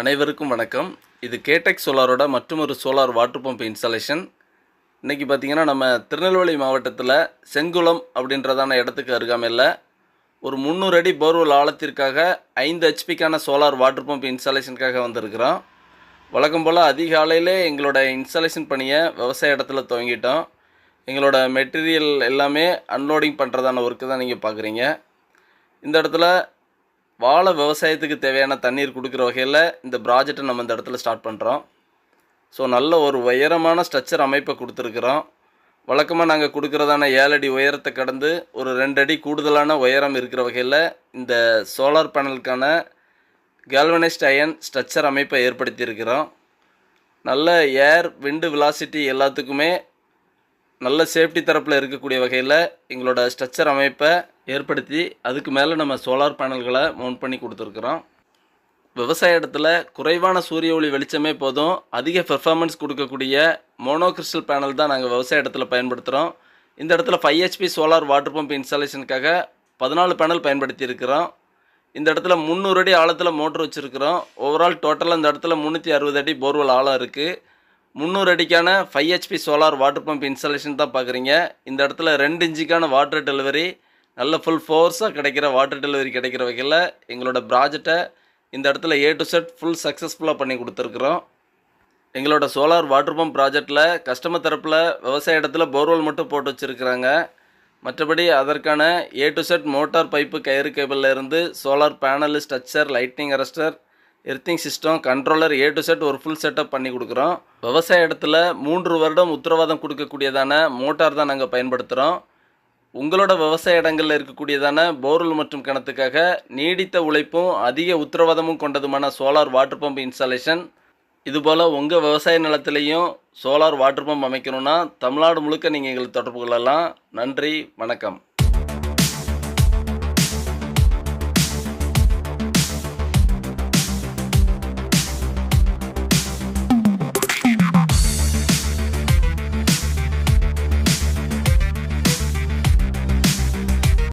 அனைவருக்கும் வணக்கம். இது கேடெக் சோலாரோட மற்றொரு சோலார் வாட்டர் பம்ப் இன்ஸ்டாலேஷன். இன்றைக்கி பார்த்தீங்கன்னா நம்ம திருநெல்வேலி மாவட்டத்தில் செங்குளம் அப்படின்றதான இடத்துக்கு அருகாமையில் ஒரு முந்நூறு அடி போர்வெல் ஆழத்திற்காக ஐந்து ஹெச்பிக்கான சோலார் வாட்டர் பம்ப் இன்ஸ்டாலேஷனுக்காக வந்திருக்கிறோம். வழக்கம் போல் அதிகாலையிலே எங்களோட இன்ஸ்டாலேஷன் பணியை விவசாய இடத்துல துவங்கிட்டோம். எங்களோட மெட்டீரியல் எல்லாமே அன்லோடிங் பண்ணுறதான ஒர்க்கு தான் நீங்கள் பார்க்குறீங்க இந்த இடத்துல வாழை விவசாயத்துக்கு தேவையான தண்ணீர் கொடுக்குற வகையில் இந்த ப்ராஜெக்டை நம்ம இந்த இடத்துல ஸ்டார்ட் பண்ணுறோம் ஸோ நல்ல ஒரு உயரமான ஸ்ட்ரக்சர் அமைப்பை கொடுத்துருக்குறோம். வழக்கமாக நாங்கள் கொடுக்குறதான ஏழு அடி உயரத்தை கடந்து ஒரு ரெண்டு அடி கூடுதலான உயரம் இருக்கிற வகையில் இந்த சோலார் பேனலுக்கான கேல்வனைஸ்ட் அயன் ஸ்ட்ரக்சர் அமைப்பை ஏற்படுத்தியிருக்கிறோம். நல்ல ஏர் விண்டு விலாசிட்டி எல்லாத்துக்குமே நல்ல சேஃப்டி தரப்பில் இருக்கக்கூடிய வகையில் எங்களோட ஸ்ட்ரக்சர் அமைப்பை ஏற்படுத்தி அதுக்கு மேலே நம்ம சோலார் பேனல்களை மவுண்ட் பண்ணி கொடுத்துருக்குறோம். விவசாய இடத்துல குறைவான சூரிய ஒளி வெளிச்சமே போதும். அதிக பெர்ஃபார்மன்ஸ் கொடுக்கக்கூடிய மோனோகிறிஸ்டல் பேனல் தான் நாங்கள் விவசாய இடத்துல பயன்படுத்துகிறோம் இந்த இடத்துல five HP solar water pump இன்ஸ்டாலேஷனுக்காக பதினாலு பேனல் பயன்படுத்தி இருக்கிறோம். இந்த இடத்துல முந்நூறு அடி ஆழத்தில் மோட்ரு வச்சுருக்கிறோம். ஓவரால் டோட்டலாக இந்த இடத்துல முந்நூற்றி அறுபது அடி போர்வெல் ஆழம் இருக்குது முந்நூறு அடிக்கான five HP solar water pump installation தான் பார்க்குறீங்க இந்த இடத்துல ரெண்டு இன்ச்சுக்கான வாட்டர் டெலிவரி நல்ல ஃபுல் ஃபோர்ஸாக கிடைக்கிற வாட்டர் டெலிவரி கிடைக்கிற வகையில் எங்களோட ப்ராஜெக்டை இந்த இடத்துல ஏ டு செட் ஃபுல் சக்ஸஸ்ஃபுல்லாக பண்ணி கொடுத்துருக்குறோம். எங்களோட சோலார் வாட்டர் பம்ப் ப்ராஜெக்டில் கஸ்டமர் தரப்பில் விவசாய இடத்துல போர்வெல் மட்டும் போட்டு வச்சுருக்குறாங்க. மற்றபடி அதற்கான A to set motor pipe கயிறு கேபிளில் இருந்து solar panel structure lightning arrester earthing system controller A to set ஒரு ஃபுல் செட்டப் பண்ணி கொடுக்குறோம். விவசாய இடத்துல மூன்று வருடம் உத்தரவாதம் கொடுக்கக்கூடியதான மோட்டார் தான் நாங்கள் பயன்படுத்துகிறோம் உங்களோட விவசாய இடங்களில் இருக்கக்கூடியதான போர்வெல் மற்றும் கிணத்துக்காக நீடித்த உழைப்பும் அதிக உத்தரவாதமும் கொண்டதுமான சோலார் வாட்டர் பம்ப் இன்ஸ்டாலேஷன். இதுபோல் உங்கள் விவசாய நிலத்திலையும் சோலார் வாட்டர் பம்ப் அமைக்கணும்னா தமிழ்நாடு முழுக்க நீங்கள் எங்களுக்கு தொடர்பு கொள்ளலாம். நன்றி வணக்கம்.